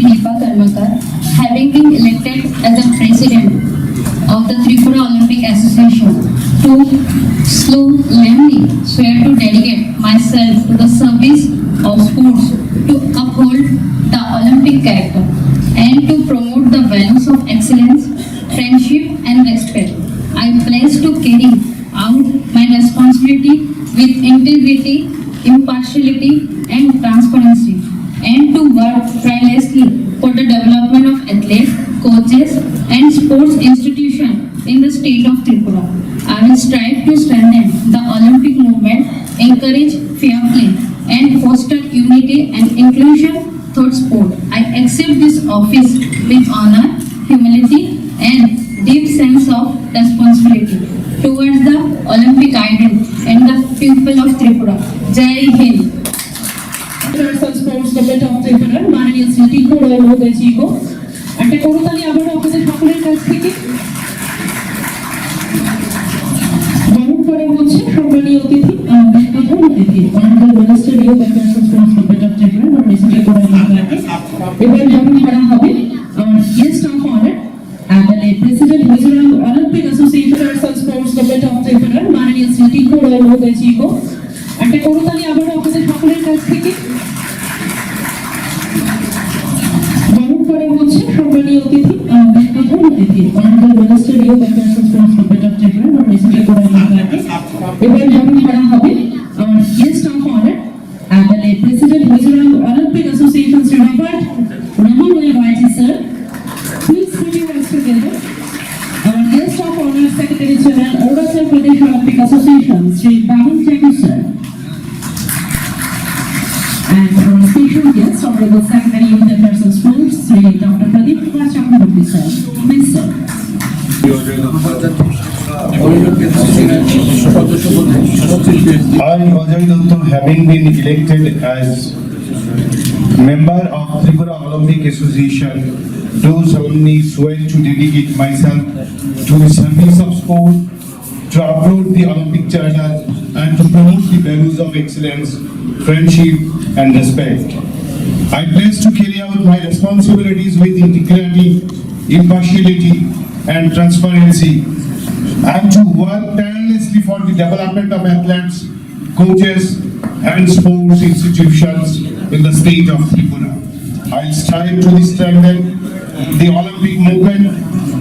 Deepa Karmakar, having been elected as the president of the Tripura Olympic Association, to solemnly swear to dedicate myself to the service of sports to uphold the Olympic character and to promote the values of excellence, friendship, and respect. I pledge to carry out my responsibility with integrity, impartiality, and transparency, and to work tirelessly for the development of athletes, colleges and sports institutions in the state of Tripura. I will strive to strengthen the Olympic movement, encourage fair play, and foster unity and inclusion through sport. I accept this office with honor, humility, and deep sense of responsibility towards the Olympic idol and the people of Tripura. Jai Hind. Sports Department of Tripura, Mananiya City, Kodai একটা করতালি আবারও আপনাদের সকলের কাছ থেকে। বরণ করে হচ্ছে সম্মানীয় অতিথি অতিথি honourable minister you international sports of and I, Ajay Dutta, having been elected as member of Tripura Olympic Association, do solemnly swear to dedicate myself to the service of sport, to uphold the Olympic Charter, and to promote the values of excellence, friendship, and respect. I pledge to carry out my responsibilities with integrity, impartiality, and transparency, and to work tirelessly for the development of athletes, coaches, and sports institutions in the state of Tripura. I'll strive to strengthen the Olympic movement,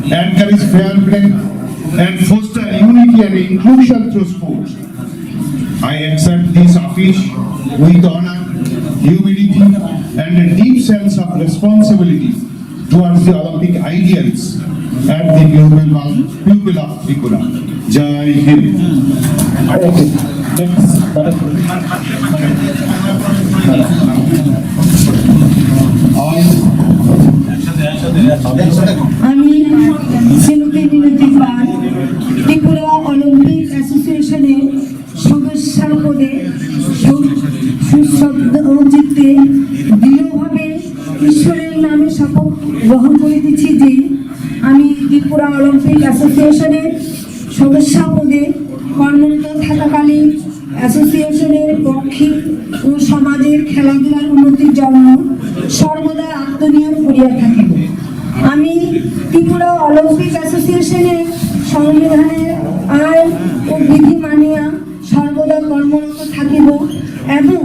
encourage fair play, and foster unity and inclusion through sports. I accept this office with honor, humility, and a deep sense of responsibility towards the Olympic ideals and the pupil pupil of Tripura. Jai Hind. আমি শ্রীমতী মিনতি Tripura olympic অ্যাসোসিয়েশনের সদস্য পদে সু- সুশব্দচিত্তে দৃঢ়ভাবে ঈশ্বরের নামে শপথ গ্রহণ যে আমি ত্রিপুরা অলিম্পিক অ্যাসোসিয়েশনের সদস্য পদে কর্মরত থাকাকালীন অ্যাসোসিয়েশনের পক্ষে ও সমাজের খেলাধুলার উন্নতির জন্য সর্বদা আত্মনিয়োগ করিয়া থাকিব। আমি ত্রিপুরা অলিম্পিক অ্যাসোসিয়েশনের সংবিধানের আইন ও বিধি মানিয়া সর্বদা কর্মরত থাকিব এবং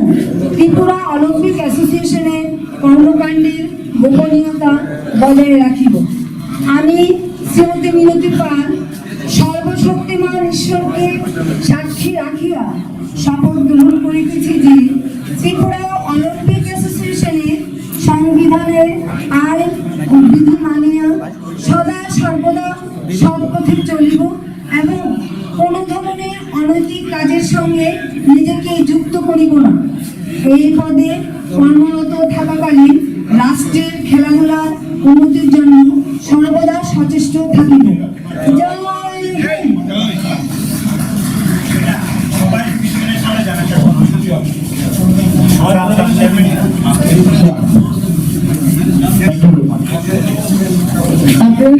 ত্রিপুরা অলিম্পিক অ্যাসোসিয়েশনের কর্মকাণ্ডের গোপনীয়তা বজায় রাখিব। আমি শ্রীমতী মিনতি পান সর্বশক্তিমান ঈশ্বরকে সাক্ষী রাখিয়া শপথ গ্রহণ করিতেছি যে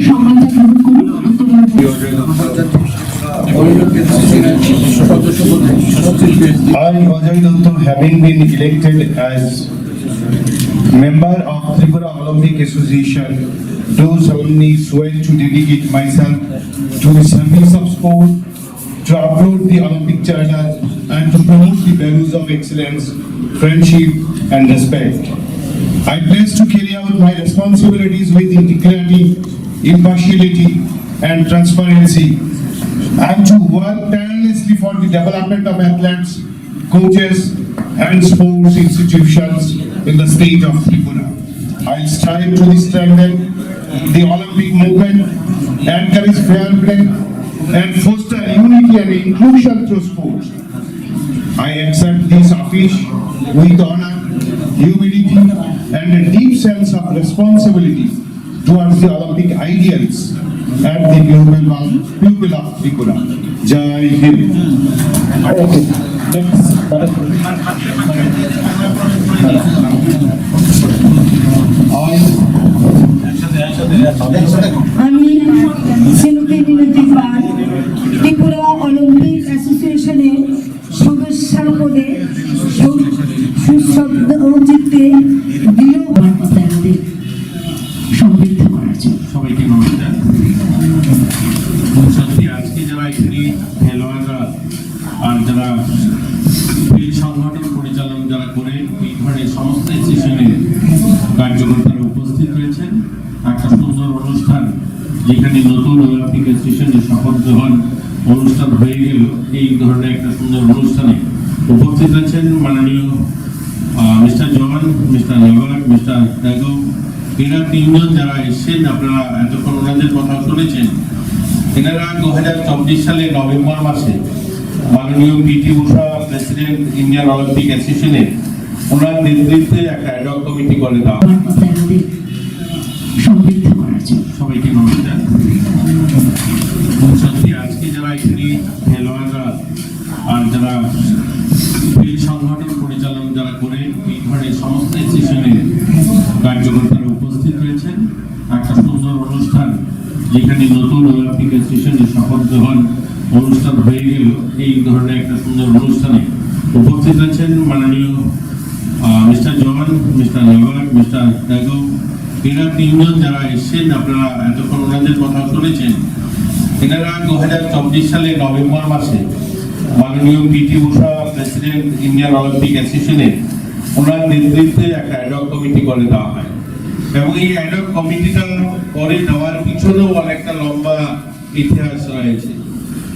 সম্মানটা গ্রহণ করুন I, Ajay Dutta, having been elected as member of Tripura Olympic Association, do solemnly swear to dedicate myself to the service of sport, to uphold the Olympic Charter, and to promote the values of excellence, friendship, and respect. I pledge to carry out my responsibilities with integrity, impartiality, and transparency, and to work tirelessly for the development of athletes, coaches, and sports institutions in the state of Tripura. I'll strive to strengthen the Olympic movement, encourage fair play, and foster unity and inclusion through sports. I accept this office with honor, humility, and a deep sense of responsibility towards the Olympic ideals and the pupil of, pupil of Tripura. Jai Hind. Okay. আমি Shrimati Minati Pal Tripura olympic অ্যাসোসিয়েশনের সদস্যার পদে সু- সুশব্দ চিত্তে দৃঢ় খেলোয়াড়রা আর যারা এই সংগঠন পরিচালন যারা করে, এই ধরনের সমস্ত সেশনের কার্যকর্তারা উপস্থিত হয়েছেন একটা সুন্দর অনুষ্ঠান যেখানে নতুন অলিম্পিক অ্যাসোসিয়েশনের শপথ গ্রহণ অনুষ্ঠান হয়ে গেল। এই ধরনের একটা সুন্দর অনুষ্ঠানে উপস্থিত আছেন মাননীয় mister Jawan, mister Robert mister Tago এরা তিনজন যারা এসছেন, আপনারা এতক্ষণ ওনাদের কথা শুনেছেন। এনারা দু হাজার চব্বিশ সালের নভেম্বর মাসে মাননীয় PT Usha president Indian olympic অ্যাসোসিয়েশনের ওনার নেতৃত্বে একটা অ্যাডক কমিটি করে দেওয়া সমৃদ্ধ করার জন্য। সবাইকে নমস্কার। সত্যি আজকে যারা এখানে খেলোয়াড়রা আর যারা সংগঠন পরিচালন যারা করে এই ধরনের সমস্ত সেশনের কার্যকর্তারা উপস্থিত হয়েছেন একটা সুন্দর অনুষ্ঠান যেখানে নতুন অলিম্পিক অ্যাসোসিয়েশনের শপথ গ্রহণ অনুষ্ঠান হয়ে গেল। এই ধরনের একটা সুন্দর অনুষ্ঠানে উপস্থিত আছেন মাননীয় mister Jawan, mister Robert, mister Tago এরা তিনজন যারা এসছেন, আপনারা এতক্ষণ ওনাদের কথা শুনেছেন। এনারা দু হাজার চব্বিশ সালের নভেম্বর মাসে মাননীয় PT Usha, president Indian olympic অ্যাসোসিয়েশনের ওনার নেতৃত্বে একটা অ্যাডক কমিটি করে দেওয়া হয়। এবং এই অ্যাডক কমিটিটা করে দেওয়ার পিছনেও অনেকটা লম্বা ইতিহাস রয়েছে।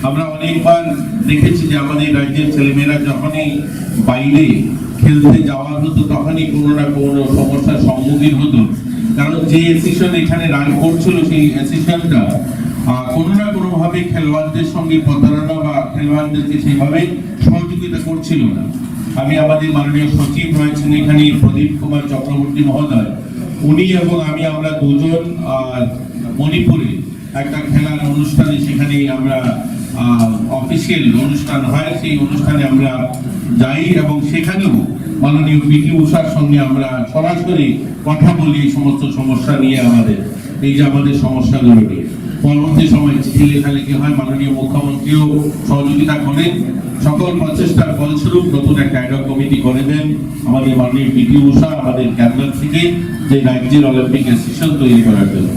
আমরা অনেকবার দেখেছি যে আমাদের রাজ্যের ছেলেমেয়েরা যখনই বাইরে খেলতে যাওয়া হতো তখনই কোনো না কোনো সমস্যার সম্মুখীন হতো। কারণ যে অ্যাসোসিয়েশন এখানে রান করছিল সেই অ্যাসোসিয়েশনটা আহ, কোনো না কোনো ভাবে খেলোয়াড়দের সঙ্গে প্রতারণা বা খেলোয়াড়দেরকে সেইভাবে সহযোগিতা করছিল না। আমি আমাদের মাননীয় সচিব রয়েছেন এখানে প্রদীপ কুমার চক্রবর্তী মহোদয়। উনি এবং আমি, আমরা দুজন মণিপুরে একটা খেলার অনুষ্ঠানে সেখানে আমরা অফিসিয়াল অনুষ্ঠান হয়। সেই অনুষ্ঠানে আমরা যাই এবং সেখানেও মাননীয় পিটি উষার সঙ্গে আমরা সরাসরি কথা বলি এই সমস্ত সমস্যা নিয়ে আমাদের, এই যে আমাদের সমস্যাগুলো নিয়ে। পরবর্তী সময় চিঠি লেখালেখি হয় মাননীয় মুখ্যমন্ত্রীও সহযোগিতা করেন সকল প্রচেষ্টার ফলস্বরূপ নতুন একটা অ্যাডক কমিটি করে দেন আমাদের মাননীয় পিটি উষা আমাদের ক্যাবিনেট থেকে, যে রাজ্যের অলিম্পিক অ্যাসোসিয়েশন তৈরি করার জন্য।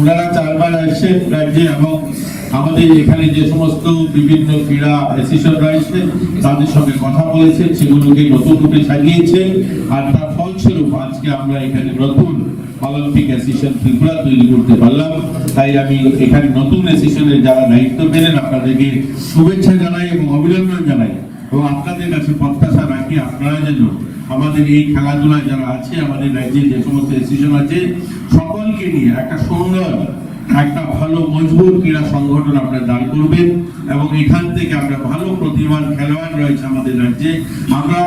ওনারা চারবার আসছেন রাজ্যে এবং আমাদের এখানে যে সমস্ত বিভিন্ন ক্রীড়া অ্যাসোসিয়েশন রয়েছে, তাদের সঙ্গে কথা বলেছেন সেগুলোকে নতুন রূপে সাজিয়েছেন আর তার ফলস্বরূপ আজকে আমরা এখানে নতুন অলিম্পিক অ্যাসোসিয়েশন ত্রিপুরা তৈরি করতে পারলাম। তাই আমি এখানে নতুন অ্যাসোসিয়েশনের যারা দায়িত্ব পেলেন, আপনাদেরকে শুভেচ্ছা জানাই এবং অভিনন্দন জানাই। এবং আপনাদের কাছে প্রত্যাশা রাখি, আপনারা যেন আমাদের এই খেলাধুলায় যারা আছে, আমাদের রাজ্যে যে সমস্ত অ্যাসোসিয়েশন আছে, সকলকে নিয়ে একটা সুন্দর, একটা ভালো, মজবুত ক্রীড়া সংগঠন আপনারা দান করবেন এবং এখান থেকে আমরা ভালো প্রতিভার খেলোয়াড় রয়েছে আমাদের রাজ্যে। আমরা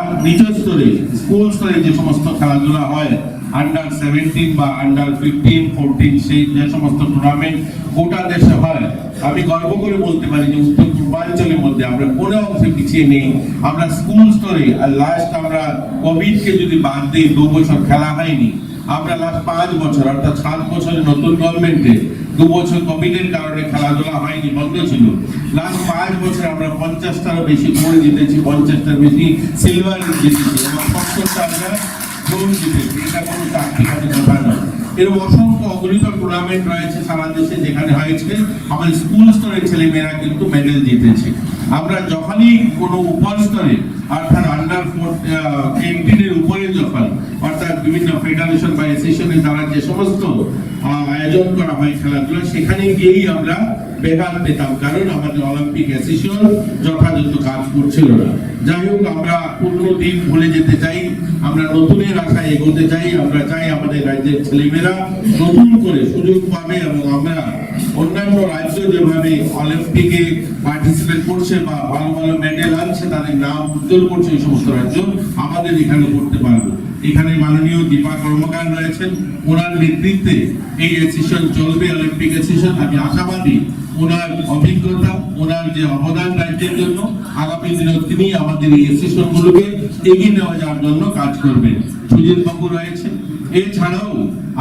স্তরে স্কুল স্তরে যে সমস্ত খেলাধুলা হয় আন্ডার সেভেন্টিন বা আন্ডার ফিফটিন ফোরটিন সেই যে সমস্ত টুর্নামেন্ট গোটা দেশে হয়। আমি গর্ব করে বলতে পারি যে উত্তর পূর্বাঞ্চলের মধ্যে আমরা কোনো অংশে পিছিয়ে নেই। আমরা স্কুল স্তরে আর লাস্ট আমরা কোভিডকে যদি বাদ দিই দু বছর খেলা হয়নি, আমরা লাস্ট পাঁচ বছর, অর্থাৎ সাত বছরের নতুন গভর্নমেন্টে দু বছর কোভিডের কারণে খেলাধুলা হয়নি, বন্ধ ছিল। লাস্ট পাঁচ বছর আমরা পঞ্চাশটারও বেশি গোল্ড জিতেছি, পঞ্চাশটার বেশি সিলভার জিতেছি। এবং সত্তরটা আমরা এরকম অসংখ্য অগণিত টুর্নামেন্ট রয়েছে সারা দেশে যেখানে হয়েছে। আমাদের স্কুল স্তরের ছেলেমেয়েরা কিন্তু মেডেল জিতেছে। আমরা যখনই কোনো উপর স্তরে, অর্থাৎ আন্ডার এইটিনের উপরে যখন, অর্থাৎ বিভিন্ন ফেডারেশন বা অ্যাসোসিয়েশনের দ্বারা যে সমস্ত আয়োজন করা হয় খেলাধুলা, সেখানে গিয়েই আমরা বেকার পেতাম, কারণ আমাদের অলিম্পিক অ্যাসোসিয়েশন যথাযথ কাজ করছিল না। যাই হোক, আমরা পুরনো দিন ভুলে যেতে চাই, আমরা নতুনের আশায় এগোতে চাই, আমরা চাই আমাদের রাজ্যের ছেলেমেয়েরা নতুন করে সুযোগ পাবে এবং আমরা অন্যান্য রাজ্য যেভাবে অলিম্পিকে পার্টিসিপেট করছে বা ভালো ভালো মেডেল আনছে, তাদের নাম উজ্জ্বল করছে এই সমস্ত রাজ্য, আমাদের এখানে করতে পারব। এখানে মাননীয় দীপা কর্মকার রয়েছেন, ওনার নেতৃত্বে এই অ্যাসোসিয়েশন চলবে, অলিম্পিক অ্যাসোসিয়েশন আমি আশাবাদী ওনার অভিজ্ঞতা, ওনার যে অবদান রাজ্যের জন্য, আগামী দিনে তিনি আমাদের এই অ্যাসোসিয়েশন গুলোকে এগিয়ে নেওয়া যাওয়ার জন্য কাজ করবেন। সুজিত বাবু রয়েছেন এছাড়াও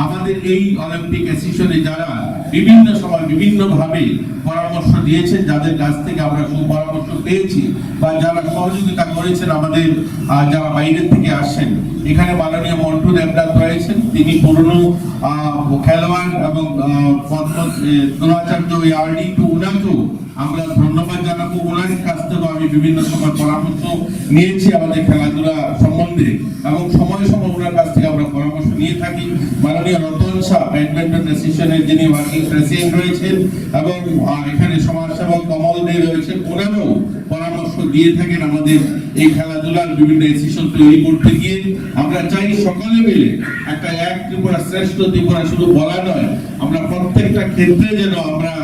আমাদের এই অলিম্পিক অ্যাসোসিয়েশনে যারা বিভিন্ন সময় বিভিন্ন ভাবে পরামর্শ দিয়েছেন, যাদের কাছ থেকে আমরা সুপরামর্শ পেয়েছি বা যারা সহযোগিতা করেছেন আমাদের যারা বাইরের থেকে আসছেন, এখানে মাননীয় মন্টু দেবনাথ রয়েছেন। তিনি পুরনো খেলোয়াড় এবং পদ্ম দ্রোণাচার্য আরডি টু উনাকেও আমরা ধন্যবাদ জানাব ওনার কাছ থেকেও আমি বিভিন্ন সময় পরামর্শ নিয়েছি আমাদের খেলাধুলা সম্বন্ধে এবং সময় সময় ওনার কাছ থেকে আমরা পরামর্শ নিয়ে থাকি। মাননীয় রতন শাহ ব্যাডমিন্টন অ্যাসোসিয়েশনের যিনি ওয়ার্কিং প্রেসিডেন্ট রয়েছেন এবং এখানে সমাজসেবক কমল দে রয়েছেন, ওনারাও পরামর্শ দিয়ে থাকেন আমাদের এই খেলাধুলার বিভিন্ন অ্যাসোসিয়েশন তৈরি করতে গিয়ে। আমরা চাই সকলে মিলে একটা এক ত্রিপুরা শ্রেষ্ঠ ত্রিপুরা শুধু বলা নয়, আমরা প্রত্যেকটা ক্ষেত্রে যেন আমরা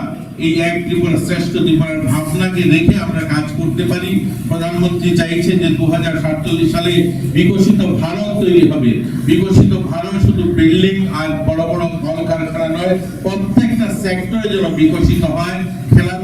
এই এক ত্রিপুরা শ্রেষ্ঠ ত্রিপুরার ভাবনাকে রেখে আমরা কাজ করতে পারি। প্রধানমন্ত্রী চাইছেন যে দু হাজার সাতচল্লিশ সালে বিকশিত ভারত তৈরি হবে। বিকশিত ভারত শুধু বিল্ডিং আর বড় বড় কলকারখানা নয়, প্রত্যেকটা সেক্টরে যেন বিকশিত হয়।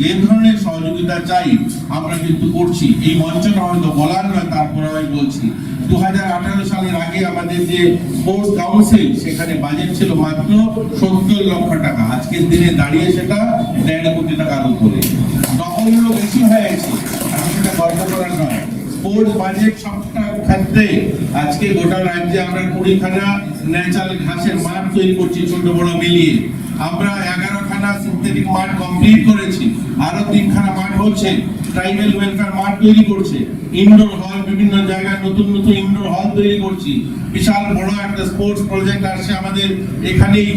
যে ধরনের সহযোগিতা চাই, আমরা কিন্তু করছি। এই মঞ্চটা হয়তো বলার নয়, তারপরে আমি বলছি। দু সালের আগে আমাদের যে স্পোর্টস কাউন্সিল, সেখানে বাজেট ছিল মাত্র সত্তর লক্ষ টাকা। আজকের দিনে দাঁড়িয়ে সেটা দেড় কোটি টাকার উপরে। ডবলেরও বেশি হয়েছে আমি সেটা গর্ব করার নয়। স্পোর্টস বাজেট সবটা ক্ষেত্রে আজকে গোটা রাজ্যে আমরা কুড়িখানা ন্যাচারাল ঘাসের মাঠ তৈরি করছি, ছোট বড় মিলিয়ে। আমরা এগারোখানা সিনথেটিক মাঠ কমপ্লিট করেছি। আরও তিনখানা মাঠ হচ্ছে ট্রাইবেল ওয়েলফেয়ার মাঠ তৈরি করছে। ইনডোর হল বিভিন্ন জায়গায় নতুন নতুন ইনডোর হল তৈরি করছি। বিশাল বড় একটা স্পোর্টস প্রজেক্ট আসছে আমাদের এখানেই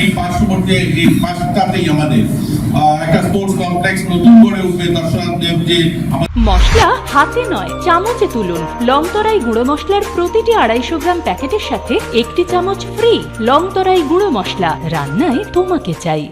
এই পার্শ্ববর্তী, এই পাশটাতেই আমাদের। একটা স্পোর্টস কমপ্লেক্স নতুন করে উঠবে দর্শক দেব যে মশলা হাতে নয়, চামচে তুলুন। লংতরাই গুঁড়ো মশলার প্রতিটি আড়াইশো গ্রাম প্যাকেটের সাথে একটি চামচ ফ্রি লংতরাই গুঁড়ো মশলা। রান্নায় তোমাকে চাই।